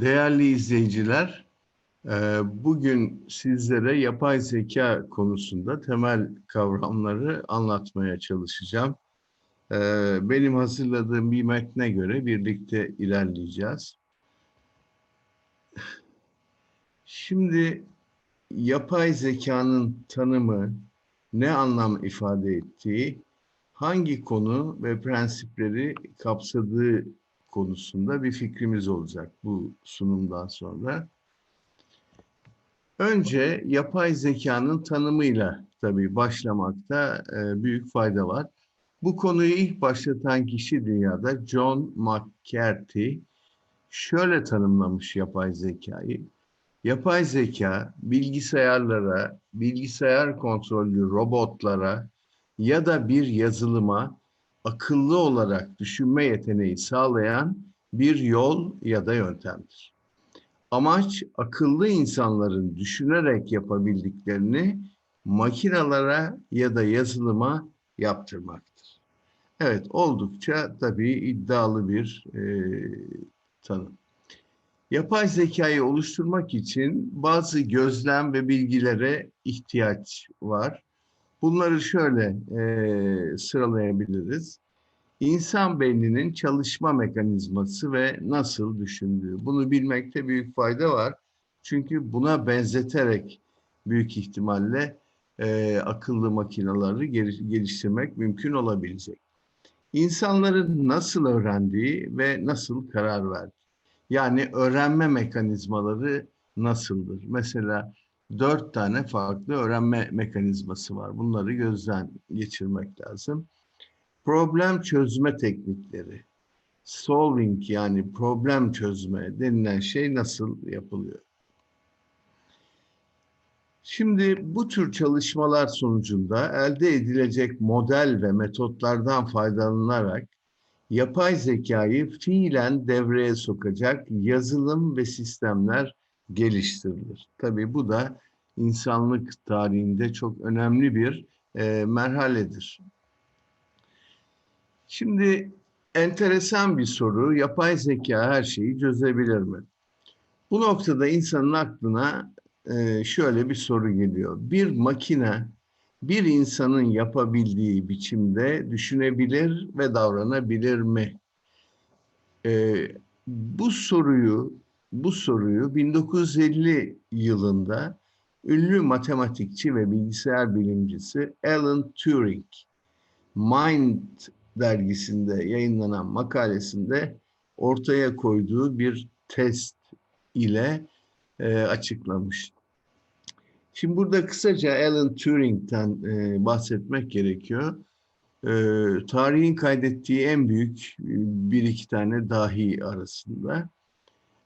Değerli izleyiciler, e, bugün sizlere yapay zeka konusunda temel kavramları anlatmaya çalışacağım. E, benim hazırladığım bir metne göre birlikte ilerleyeceğiz. Şimdi yapay zekanın tanımı, ne anlam ifade ettiği, hangi konu ve prensipleri kapsadığı konusunda bir fikrimiz olacak bu sunumdan sonra. Önce yapay zekanın tanımıyla tabii başlamakta e, büyük fayda var. Bu konuyu ilk başlatan kişi dünyada John McCarthy şöyle tanımlamış yapay zekayı. Yapay zeka bilgisayarlara, bilgisayar kontrollü robotlara ya da bir yazılıma akıllı olarak düşünme yeteneği sağlayan bir yol ya da yöntemdir. Amaç akıllı insanların düşünerek yapabildiklerini makinalara ya da yazılıma yaptırmaktır. Evet, oldukça tabii iddialı bir e, tanım. Yapay zekayı oluşturmak için bazı gözlem ve bilgilere ihtiyaç var. Bunları şöyle e, sıralayabiliriz. İnsan beyninin çalışma mekanizması ve nasıl düşündüğü. Bunu bilmekte büyük fayda var. Çünkü buna benzeterek büyük ihtimalle e, akıllı makinaları geliştirmek mümkün olabilecek. İnsanların nasıl öğrendiği ve nasıl karar verdiği. Yani öğrenme mekanizmaları nasıldır? Mesela dört tane farklı öğrenme mekanizması var. Bunları gözden geçirmek lazım. Problem çözme teknikleri. Solving yani problem çözme denilen şey nasıl yapılıyor? Şimdi bu tür çalışmalar sonucunda elde edilecek model ve metotlardan faydalanarak yapay zekayı fiilen devreye sokacak yazılım ve sistemler geliştirilir. Tabii bu da insanlık tarihinde çok önemli bir e, merhaledir. Şimdi enteresan bir soru, yapay zeka her şeyi çözebilir mi? Bu noktada insanın aklına e, şöyle bir soru geliyor. Bir makine bir insanın yapabildiği biçimde düşünebilir ve davranabilir mi? E, bu soruyu bu soruyu 1950 yılında ünlü matematikçi ve bilgisayar bilimcisi Alan Turing Mind dergisinde yayınlanan makalesinde ortaya koyduğu bir test ile e, açıklamış. Şimdi burada kısaca Alan Turing'den e, bahsetmek gerekiyor. E, tarihin kaydettiği en büyük e, bir iki tane dahi arasında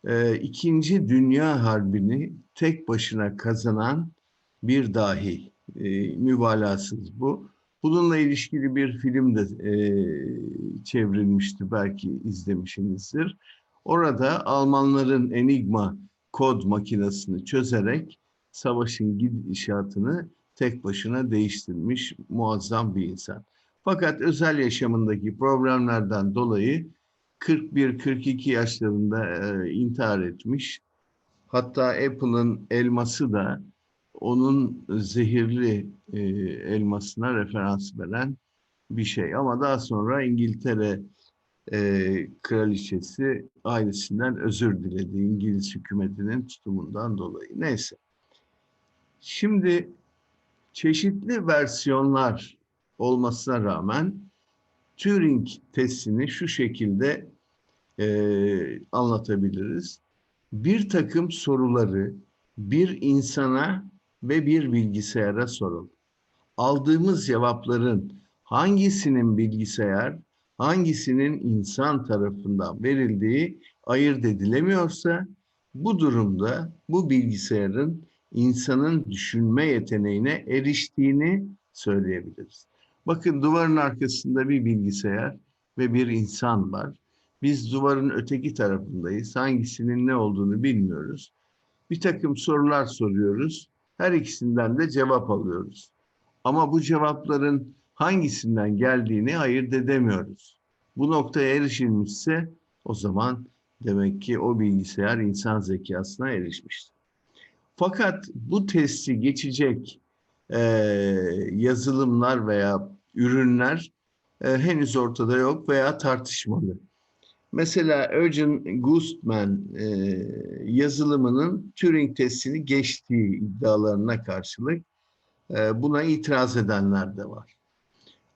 e, İkinci Dünya Harbi'ni tek başına kazanan bir dahi. E, mübalağasız bu. Bununla ilişkili bir film de e, çevrilmişti belki izlemişsinizdir. Orada Almanların Enigma kod makinesini çözerek savaşın gidişatını tek başına değiştirmiş muazzam bir insan. Fakat özel yaşamındaki problemlerden dolayı 41-42 yaşlarında e, intihar etmiş. Hatta Apple'ın elması da onun zehirli e, elmasına referans veren bir şey. Ama daha sonra İngiltere e, kraliçesi ailesinden özür diledi. İngiliz hükümetinin tutumundan dolayı. Neyse. Şimdi çeşitli versiyonlar olmasına rağmen Turing testini şu şekilde e, anlatabiliriz. Bir takım soruları bir insana ve bir bilgisayara sorun. Aldığımız cevapların hangisinin bilgisayar, hangisinin insan tarafından verildiği ayırt edilemiyorsa bu durumda bu bilgisayarın insanın düşünme yeteneğine eriştiğini söyleyebiliriz. Bakın duvarın arkasında bir bilgisayar ve bir insan var. Biz duvarın öteki tarafındayız. Hangisinin ne olduğunu bilmiyoruz. Bir takım sorular soruyoruz. Her ikisinden de cevap alıyoruz. Ama bu cevapların hangisinden geldiğini ayırt edemiyoruz. Bu noktaya erişilmişse o zaman Demek ki o bilgisayar insan zekasına erişmiştir. Fakat bu testi geçecek e, yazılımlar veya ürünler e, henüz ortada yok veya tartışmalı. Mesela Eugen Gustman e, yazılımının Turing testini geçtiği iddialarına karşılık e, buna itiraz edenler de var.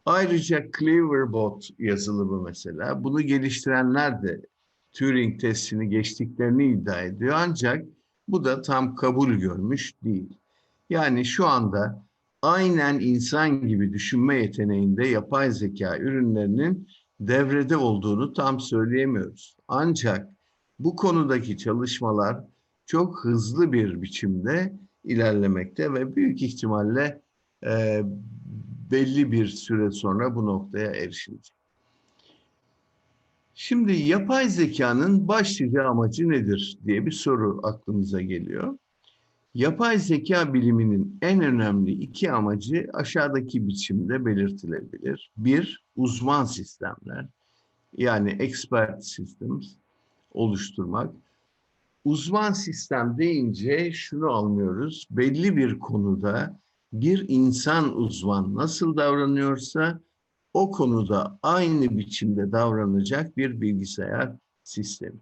Ayrıca Cleverbot yazılımı mesela bunu geliştirenler de Turing testini geçtiklerini iddia ediyor ancak bu da tam kabul görmüş değil. Yani şu anda aynen insan gibi düşünme yeteneğinde yapay zeka ürünlerinin devrede olduğunu tam söyleyemiyoruz. Ancak bu konudaki çalışmalar çok hızlı bir biçimde ilerlemekte ve büyük ihtimalle e, belli bir süre sonra bu noktaya erişilecek. Şimdi yapay zekanın başlıca amacı nedir diye bir soru aklımıza geliyor. Yapay zeka biliminin en önemli iki amacı aşağıdaki biçimde belirtilebilir. Bir, uzman sistemler yani expert systems oluşturmak. Uzman sistem deyince şunu anlıyoruz. Belli bir konuda bir insan uzman nasıl davranıyorsa o konuda aynı biçimde davranacak bir bilgisayar sistemi.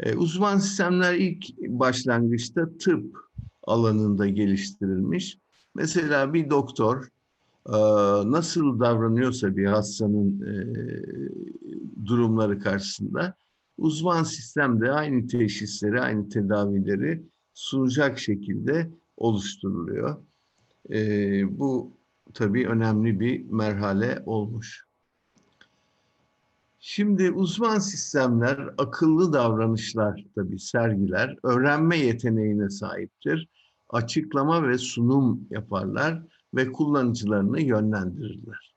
E, uzman sistemler ilk başlangıçta tıp alanında geliştirilmiş. Mesela bir doktor e, nasıl davranıyorsa bir hastanın e, durumları karşısında uzman sistem de aynı teşhisleri, aynı tedavileri sunacak şekilde oluşturuluyor. E, bu tabii önemli bir merhale olmuş. Şimdi uzman sistemler akıllı davranışlar tabii sergiler, öğrenme yeteneğine sahiptir. Açıklama ve sunum yaparlar ve kullanıcılarını yönlendirirler.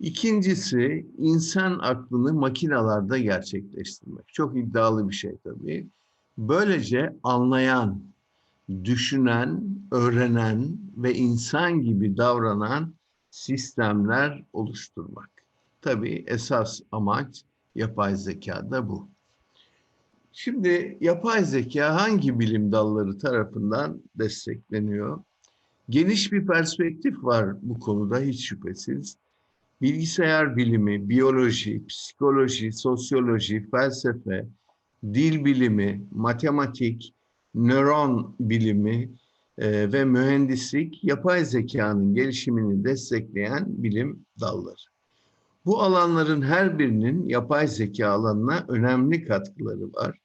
İkincisi insan aklını makinalarda gerçekleştirmek. Çok iddialı bir şey tabii. Böylece anlayan, düşünen, öğrenen ve insan gibi davranan sistemler oluşturmak. Tabii esas amaç yapay zekada bu. Şimdi yapay zeka hangi bilim dalları tarafından destekleniyor? Geniş bir perspektif var bu konuda hiç şüphesiz. Bilgisayar bilimi, biyoloji, psikoloji, sosyoloji, felsefe, dil bilimi, matematik, nöron bilimi e, ve mühendislik yapay zekanın gelişimini destekleyen bilim dalları. Bu alanların her birinin yapay zeka alanına önemli katkıları var.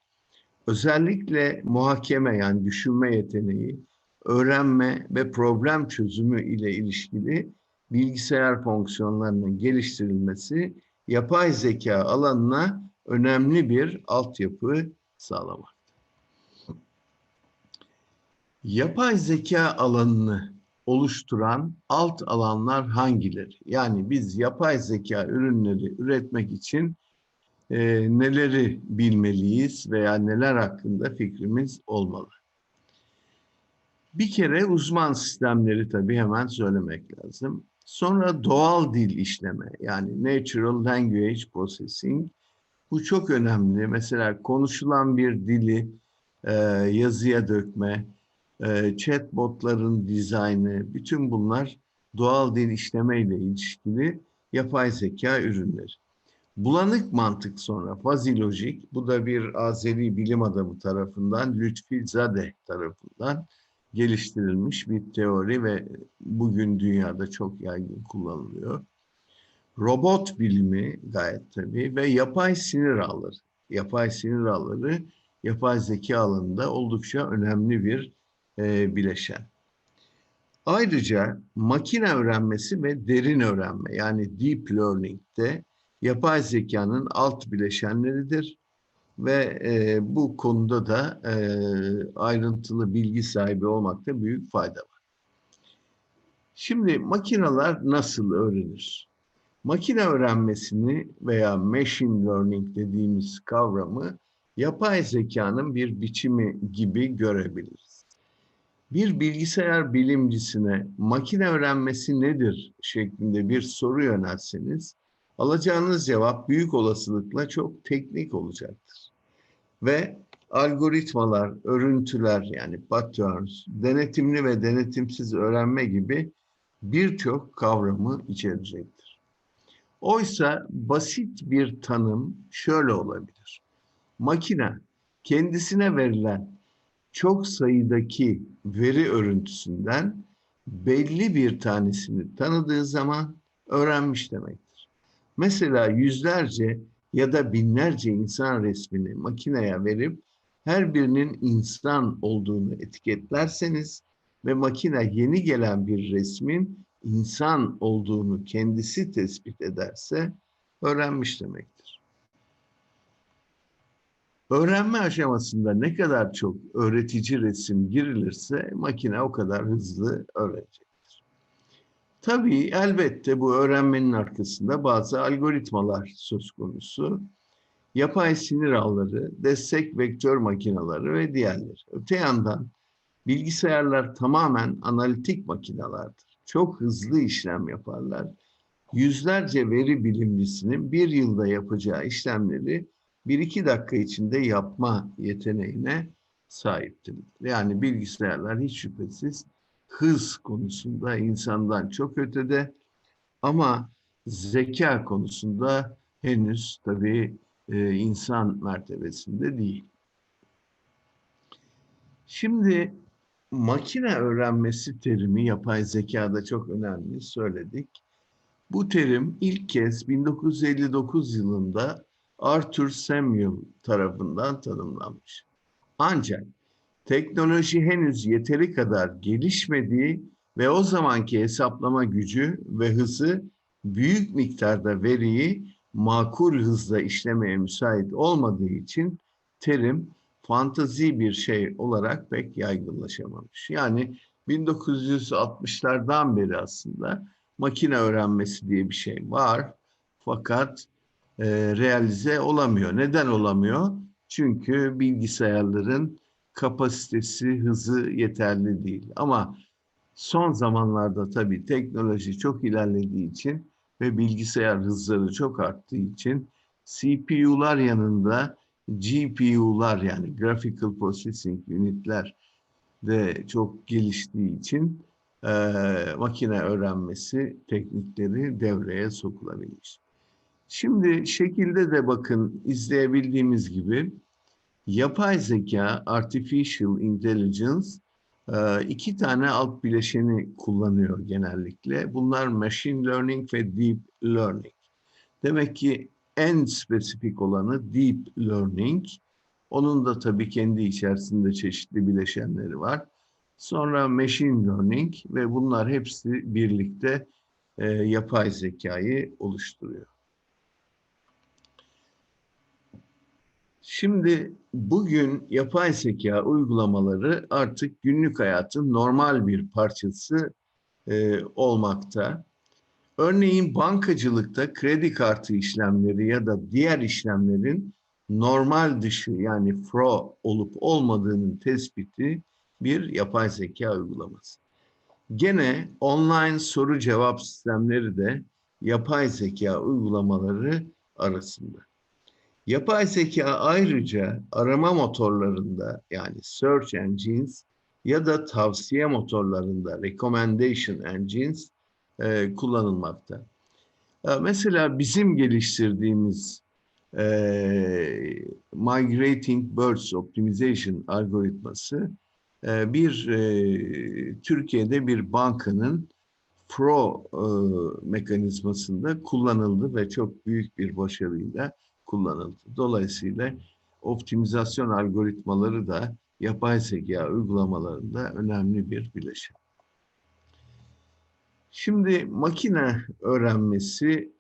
Özellikle muhakeme yani düşünme yeteneği, öğrenme ve problem çözümü ile ilişkili bilgisayar fonksiyonlarının geliştirilmesi yapay zeka alanına önemli bir altyapı sağlamak. Yapay zeka alanını oluşturan alt alanlar hangileri? Yani biz yapay zeka ürünleri üretmek için e, neleri bilmeliyiz veya neler hakkında fikrimiz olmalı? Bir kere uzman sistemleri tabii hemen söylemek lazım. Sonra doğal dil işleme yani natural language processing. Bu çok önemli. Mesela konuşulan bir dili e, yazıya dökme, e, chatbotların dizaynı, bütün bunlar doğal dil işleme ile ilişkili yapay zeka ürünleri. Bulanık mantık sonra fazilojik, bu da bir Azeri bilim adamı tarafından, Lütfi Zadeh tarafından geliştirilmiş bir teori ve bugün dünyada çok yaygın kullanılıyor. Robot bilimi gayet tabii ve yapay sinir ağları. Yapay sinir ağları yapay zeka alanında oldukça önemli bir e, bileşen. Ayrıca makine öğrenmesi ve derin öğrenme yani deep learning de yapay zekanın alt bileşenleridir ve e, bu konuda da e, ayrıntılı bilgi sahibi olmakta büyük fayda var. Şimdi makineler nasıl öğrenir? Makine öğrenmesini veya machine learning dediğimiz kavramı yapay zekanın bir biçimi gibi görebiliriz. Bir bilgisayar bilimcisine makine öğrenmesi nedir şeklinde bir soru yönelseniz Alacağınız cevap büyük olasılıkla çok teknik olacaktır. Ve algoritmalar, örüntüler yani patterns, denetimli ve denetimsiz öğrenme gibi birçok kavramı içerecektir. Oysa basit bir tanım şöyle olabilir. Makine kendisine verilen çok sayıdaki veri örüntüsünden belli bir tanesini tanıdığı zaman öğrenmiş demektir. Mesela yüzlerce ya da binlerce insan resmini makineye verip her birinin insan olduğunu etiketlerseniz ve makine yeni gelen bir resmin insan olduğunu kendisi tespit ederse öğrenmiş demektir. Öğrenme aşamasında ne kadar çok öğretici resim girilirse makine o kadar hızlı öğrenecektir. Tabii elbette bu öğrenmenin arkasında bazı algoritmalar söz konusu. Yapay sinir ağları, destek vektör makineleri ve diğerleri. Öte yandan bilgisayarlar tamamen analitik makinelerdir. Çok hızlı işlem yaparlar. Yüzlerce veri bilimcisinin bir yılda yapacağı işlemleri bir iki dakika içinde yapma yeteneğine sahiptir. Yani bilgisayarlar hiç şüphesiz hız konusunda insandan çok ötede ama zeka konusunda henüz tabii e, insan mertebesinde değil. Şimdi makine öğrenmesi terimi yapay zekada çok önemli söyledik. Bu terim ilk kez 1959 yılında Arthur Samuel tarafından tanımlanmış. Ancak teknoloji henüz yeteri kadar gelişmediği ve o zamanki hesaplama gücü ve hızı büyük miktarda veriyi makul hızla işlemeye müsait olmadığı için terim fantazi bir şey olarak pek yaygınlaşamamış. Yani 1960'lardan beri aslında makine öğrenmesi diye bir şey var. Fakat e, realize olamıyor. Neden olamıyor? Çünkü bilgisayarların kapasitesi, hızı yeterli değil. Ama son zamanlarda tabii teknoloji çok ilerlediği için ve bilgisayar hızları çok arttığı için CPU'lar yanında GPU'lar yani Graphical Processing Unit'ler de çok geliştiği için e, makine öğrenmesi teknikleri devreye sokulabilmiş. Şimdi şekilde de bakın izleyebildiğimiz gibi yapay zeka, artificial intelligence e, iki tane alt bileşeni kullanıyor genellikle. Bunlar machine learning ve deep learning. Demek ki en spesifik olanı deep learning. Onun da tabii kendi içerisinde çeşitli bileşenleri var. Sonra machine learning ve bunlar hepsi birlikte e, yapay zekayı oluşturuyor. Şimdi bugün yapay zeka uygulamaları artık günlük hayatın normal bir parçası e, olmakta. Örneğin bankacılıkta kredi kartı işlemleri ya da diğer işlemlerin normal dışı yani fro olup olmadığının tespiti bir yapay zeka uygulaması. Gene online soru cevap sistemleri de yapay zeka uygulamaları arasında. Yapay zeka ayrıca arama motorlarında yani search engines ya da tavsiye motorlarında recommendation engines e, kullanılmakta. E, mesela bizim geliştirdiğimiz e, Migrating Birds Optimization algoritması e, bir e, Türkiye'de bir bankanın Pro e, mekanizmasında kullanıldı ve çok büyük bir başarıyla kullanıldı. Dolayısıyla optimizasyon algoritmaları da yapay zeka uygulamalarında önemli bir bileşen. Şimdi makine öğrenmesi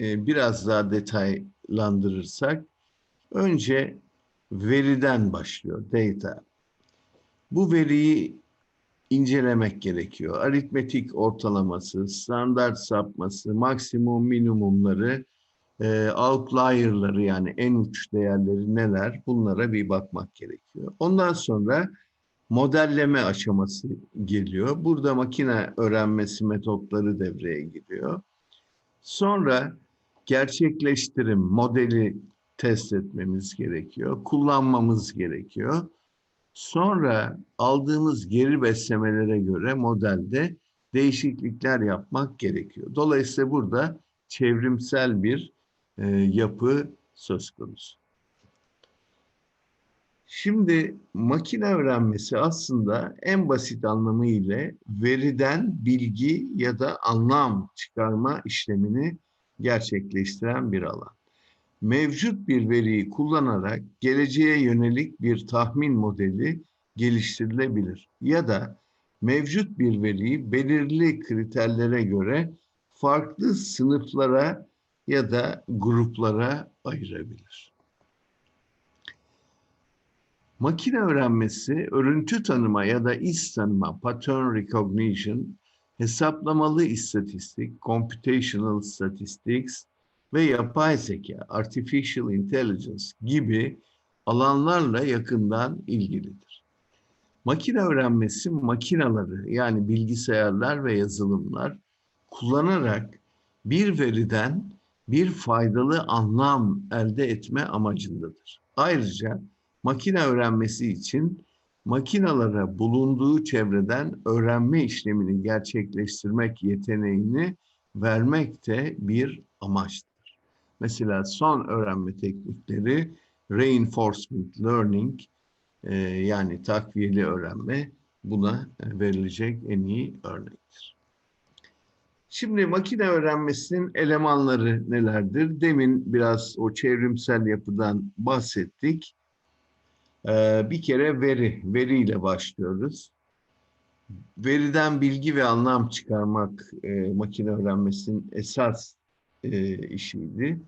e, biraz daha detaylandırırsak önce veriden başlıyor data. Bu veriyi incelemek gerekiyor. Aritmetik ortalaması, standart sapması, maksimum minimumları e, outlier'ları yani en uç değerleri neler bunlara bir bakmak gerekiyor. Ondan sonra modelleme aşaması geliyor. Burada makine öğrenmesi metotları devreye giriyor. Sonra gerçekleştirim, modeli test etmemiz gerekiyor, kullanmamız gerekiyor. Sonra aldığımız geri beslemelere göre modelde değişiklikler yapmak gerekiyor. Dolayısıyla burada çevrimsel bir e, yapı söz konusu. Şimdi makine öğrenmesi aslında en basit anlamıyla veriden bilgi ya da anlam çıkarma işlemini gerçekleştiren bir alan. Mevcut bir veriyi kullanarak geleceğe yönelik bir tahmin modeli geliştirilebilir ya da mevcut bir veriyi belirli kriterlere göre farklı sınıflara ya da gruplara ayırabilir. Makine öğrenmesi, örüntü tanıma ya da iz tanıma, pattern recognition, hesaplamalı istatistik, computational statistics ve yapay zeka, artificial intelligence gibi alanlarla yakından ilgilidir. Makine öğrenmesi makinaları yani bilgisayarlar ve yazılımlar kullanarak bir veriden bir faydalı anlam elde etme amacındadır. Ayrıca makine öğrenmesi için makinalara bulunduğu çevreden öğrenme işlemini gerçekleştirmek yeteneğini vermek de bir amaçtır. Mesela son öğrenme teknikleri reinforcement learning e, yani takviyeli öğrenme buna verilecek en iyi örnektir. Şimdi makine öğrenmesinin elemanları nelerdir? Demin biraz o çevrimsel yapıdan bahsettik. Ee, bir kere veri, veriyle başlıyoruz. Veriden bilgi ve anlam çıkarmak e, makine öğrenmesinin esas e, işiydi.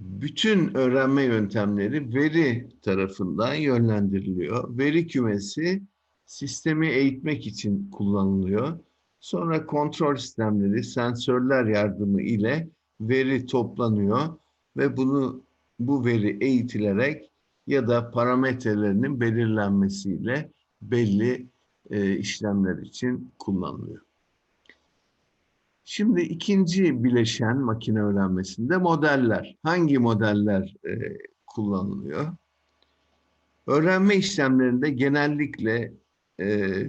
Bütün öğrenme yöntemleri veri tarafından yönlendiriliyor. Veri kümesi sistemi eğitmek için kullanılıyor. Sonra kontrol sistemleri, sensörler yardımı ile veri toplanıyor ve bunu bu veri eğitilerek ya da parametrelerinin belirlenmesiyle belli e, işlemler için kullanılıyor. Şimdi ikinci bileşen makine öğrenmesinde modeller. Hangi modeller e, kullanılıyor? Öğrenme işlemlerinde genellikle e,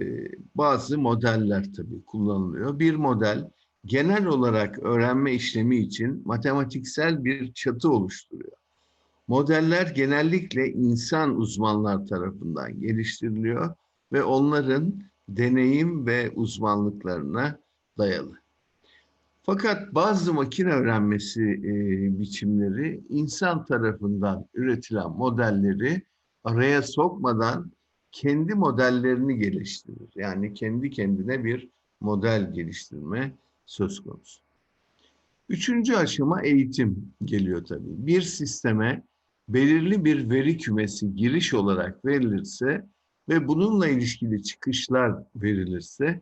bazı modeller tabii kullanılıyor. Bir model genel olarak öğrenme işlemi için matematiksel bir çatı oluşturuyor. Modeller genellikle insan uzmanlar tarafından geliştiriliyor ve onların deneyim ve uzmanlıklarına dayalı. Fakat bazı makine öğrenmesi e, biçimleri insan tarafından üretilen modelleri araya sokmadan kendi modellerini geliştirir. Yani kendi kendine bir model geliştirme söz konusu. Üçüncü aşama eğitim geliyor tabii. Bir sisteme belirli bir veri kümesi giriş olarak verilirse ve bununla ilişkili çıkışlar verilirse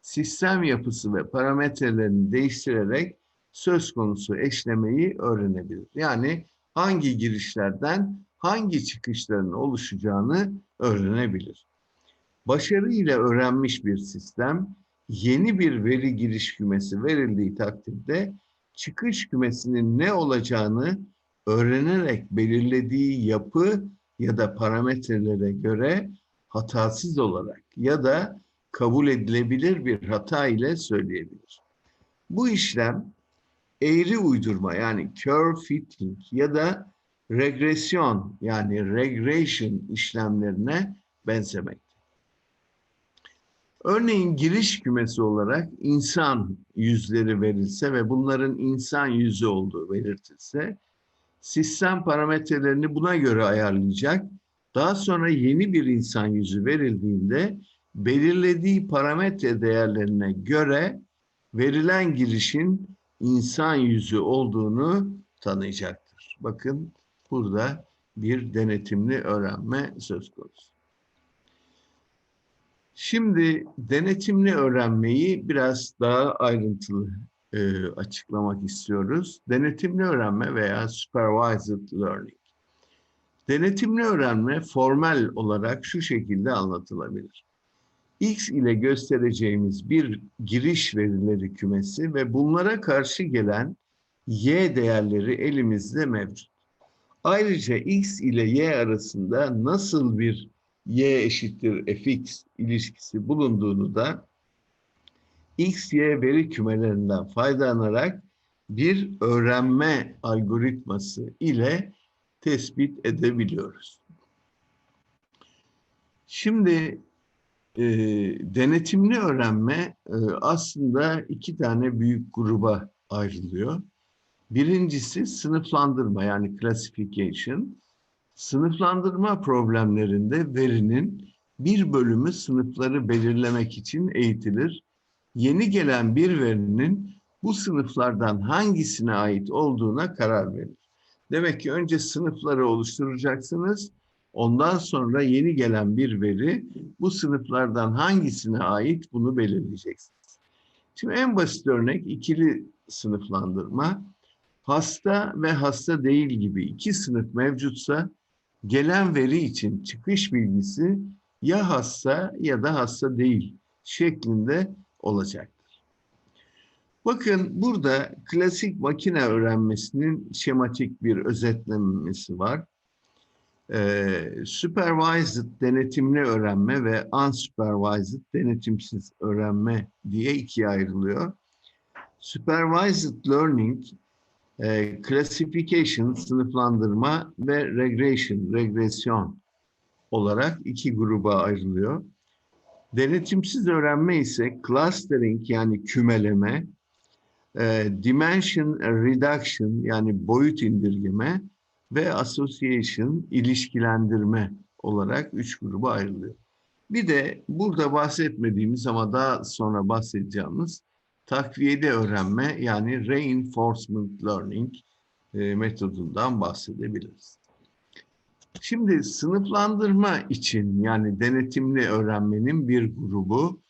sistem yapısı ve parametrelerini değiştirerek söz konusu eşlemeyi öğrenebilir. Yani hangi girişlerden hangi çıkışların oluşacağını öğrenebilir. Başarıyla öğrenmiş bir sistem yeni bir veri giriş kümesi verildiği takdirde çıkış kümesinin ne olacağını öğrenerek belirlediği yapı ya da parametrelere göre hatasız olarak ya da kabul edilebilir bir hata ile söyleyebilir. Bu işlem eğri uydurma yani curve fitting ya da regresyon yani regression işlemlerine benzemekte. Örneğin giriş kümesi olarak insan yüzleri verilse ve bunların insan yüzü olduğu belirtilse, sistem parametrelerini buna göre ayarlayacak. Daha sonra yeni bir insan yüzü verildiğinde belirlediği parametre değerlerine göre verilen girişin insan yüzü olduğunu tanıyacaktır. Bakın burada bir denetimli öğrenme söz konusu. Şimdi denetimli öğrenmeyi biraz daha ayrıntılı e, açıklamak istiyoruz. Denetimli öğrenme veya supervised learning. Denetimli öğrenme formel olarak şu şekilde anlatılabilir. X ile göstereceğimiz bir giriş verileri kümesi ve bunlara karşı gelen y değerleri elimizde mevcut. Ayrıca x ile y arasında nasıl bir y eşittir fx ilişkisi bulunduğunu da x, y veri kümelerinden faydalanarak bir öğrenme algoritması ile tespit edebiliyoruz. Şimdi e, denetimli öğrenme e, aslında iki tane büyük gruba ayrılıyor. Birincisi sınıflandırma yani classification. Sınıflandırma problemlerinde verinin bir bölümü sınıfları belirlemek için eğitilir. Yeni gelen bir verinin bu sınıflardan hangisine ait olduğuna karar verir. Demek ki önce sınıfları oluşturacaksınız. Ondan sonra yeni gelen bir veri bu sınıflardan hangisine ait bunu belirleyeceksiniz. Şimdi en basit örnek ikili sınıflandırma. Hasta ve hasta değil gibi iki sınıf mevcutsa gelen veri için çıkış bilgisi ya hasta ya da hasta değil şeklinde olacaktır. Bakın burada klasik makine öğrenmesinin şematik bir özetlenmesi var. Ee, supervised denetimli öğrenme ve unsupervised denetimsiz öğrenme diye ikiye ayrılıyor. Supervised learning e, classification, sınıflandırma ve regression, regresyon olarak iki gruba ayrılıyor. Denetimsiz öğrenme ise clustering yani kümeleme, e, dimension reduction yani boyut indirgeme ve association ilişkilendirme olarak üç gruba ayrılıyor. Bir de burada bahsetmediğimiz ama daha sonra bahsedeceğimiz takviyede öğrenme yani reinforcement learning e, metodundan bahsedebiliriz. Şimdi sınıflandırma için yani denetimli öğrenmenin bir grubu,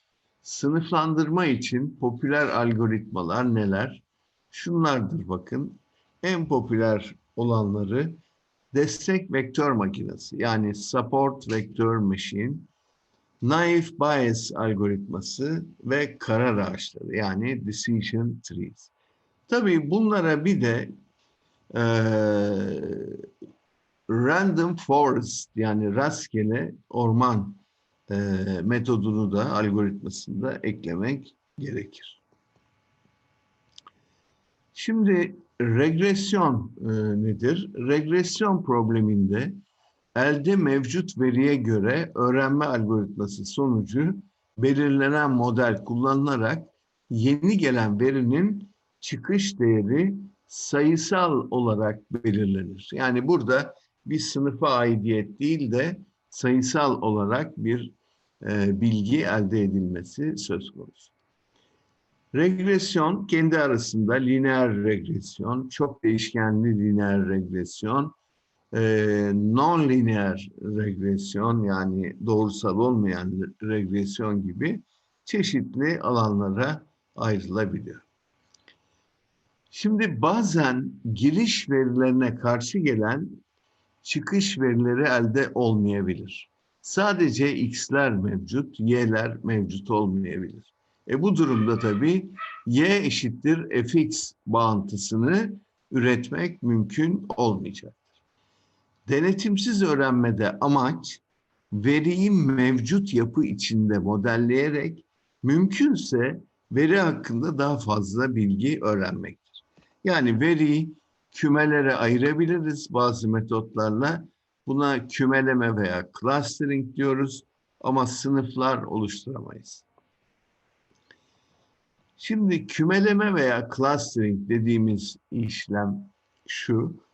sınıflandırma için popüler algoritmalar neler? Şunlardır bakın. En popüler olanları destek vektör makinesi yani support vector machine, naive bias algoritması ve karar ağaçları yani decision trees. Tabii bunlara bir de e, random forest yani rastgele orman e, metodunu da algoritmasında eklemek gerekir. Şimdi regresyon e, nedir? Regresyon probleminde elde mevcut veriye göre öğrenme algoritması sonucu belirlenen model kullanılarak yeni gelen verinin çıkış değeri sayısal olarak belirlenir. Yani burada bir sınıfa aidiyet değil de sayısal olarak bir e, bilgi elde edilmesi söz konusu. Regresyon kendi arasında lineer regresyon, çok değişkenli lineer regresyon, e, non-lineer regresyon yani doğrusal olmayan regresyon gibi çeşitli alanlara ayrılabiliyor. Şimdi bazen giriş verilerine karşı gelen çıkış verileri elde olmayabilir. Sadece x'ler mevcut, y'ler mevcut olmayabilir. E bu durumda tabii y eşittir fx bağıntısını üretmek mümkün olmayacaktır. Denetimsiz öğrenmede amaç veriyi mevcut yapı içinde modelleyerek mümkünse veri hakkında daha fazla bilgi öğrenmektir. Yani veriyi kümelere ayırabiliriz bazı metotlarla. Buna kümeleme veya clustering diyoruz ama sınıflar oluşturamayız. Şimdi kümeleme veya clustering dediğimiz işlem şu.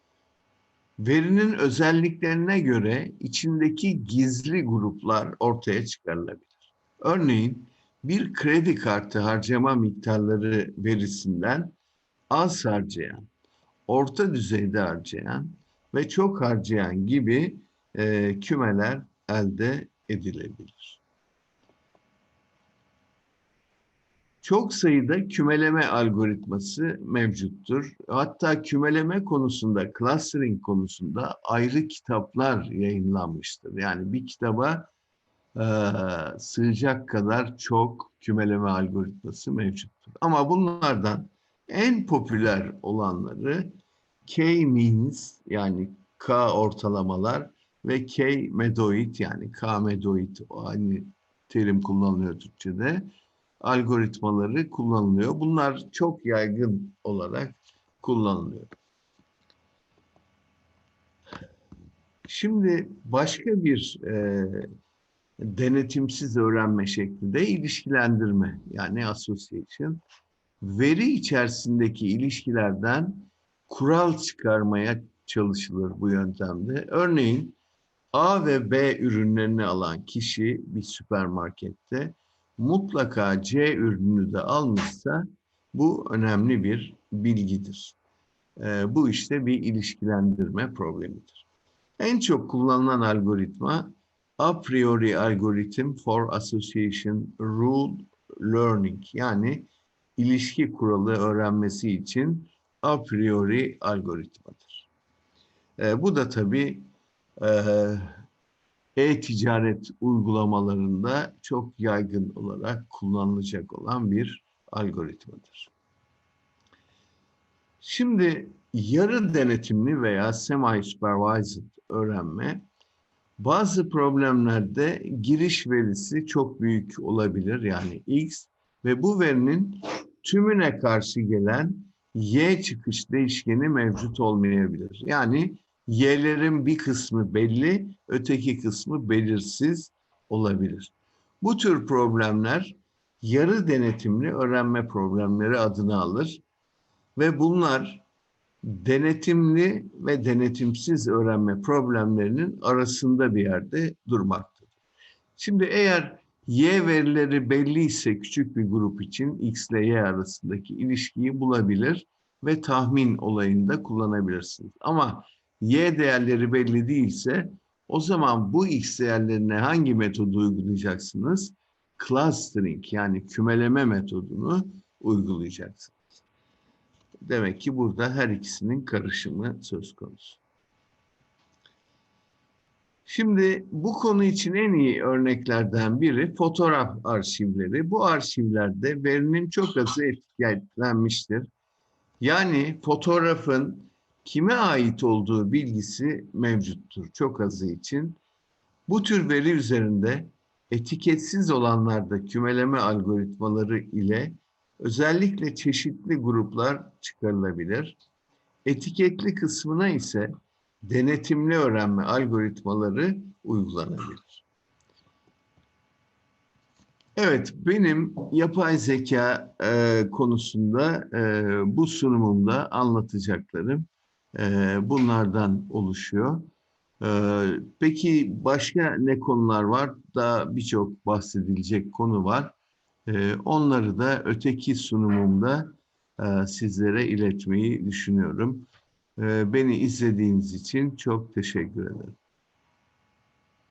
Verinin özelliklerine göre içindeki gizli gruplar ortaya çıkarılabilir. Örneğin bir kredi kartı harcama miktarları verisinden az harcayan, orta düzeyde harcayan ve çok harcayan gibi e, kümeler elde edilebilir. Çok sayıda kümeleme algoritması mevcuttur. Hatta kümeleme konusunda, clustering konusunda ayrı kitaplar yayınlanmıştır. Yani bir kitaba e, sığacak kadar çok kümeleme algoritması mevcuttur. Ama bunlardan En popüler olanları K-means yani K ortalamalar ve K-medoid yani K-medoid aynı terim kullanılıyor Türkçe'de. Algoritmaları kullanılıyor. Bunlar çok yaygın olarak kullanılıyor. Şimdi başka bir e, denetimsiz öğrenme şekli de ilişkilendirme yani association. Veri içerisindeki ilişkilerden kural çıkarmaya çalışılır bu yöntemde. Örneğin A ve B ürünlerini alan kişi bir süpermarkette mutlaka C ürününü de almışsa bu önemli bir bilgidir. E, bu işte bir ilişkilendirme problemidir. En çok kullanılan algoritma a priori algorithm for association rule learning yani ilişki kuralı öğrenmesi için a priori algoritmadır. E, bu da tabii e-ticaret uygulamalarında çok yaygın olarak kullanılacak olan bir algoritmadır. Şimdi yarı denetimli veya semi-supervised öğrenme bazı problemlerde giriş verisi çok büyük olabilir yani x ve bu verinin tümüne karşı gelen y çıkış değişkeni mevcut olmayabilir. Yani y'lerin bir kısmı belli, öteki kısmı belirsiz olabilir. Bu tür problemler yarı denetimli öğrenme problemleri adını alır ve bunlar denetimli ve denetimsiz öğrenme problemlerinin arasında bir yerde durmaktadır. Şimdi eğer y verileri belliyse küçük bir grup için x ile y arasındaki ilişkiyi bulabilir ve tahmin olayında kullanabilirsiniz. Ama y değerleri belli değilse o zaman bu x değerlerine hangi metodu uygulayacaksınız? Clustering yani kümeleme metodunu uygulayacaksınız. Demek ki burada her ikisinin karışımı söz konusu. Şimdi bu konu için en iyi örneklerden biri fotoğraf arşivleri. Bu arşivlerde verinin çok azı etiketlenmiştir. Yani fotoğrafın kime ait olduğu bilgisi mevcuttur çok azı için. Bu tür veri üzerinde etiketsiz olanlarda kümeleme algoritmaları ile özellikle çeşitli gruplar çıkarılabilir. Etiketli kısmına ise denetimli öğrenme algoritmaları uygulanabilir. Evet, benim yapay zeka e, konusunda e, bu sunumumda anlatacaklarım e, bunlardan oluşuyor. E, peki başka ne konular var? Daha birçok bahsedilecek konu var. E, onları da öteki sunumumda e, sizlere iletmeyi düşünüyorum. Beni izlediğiniz için çok teşekkür ederim.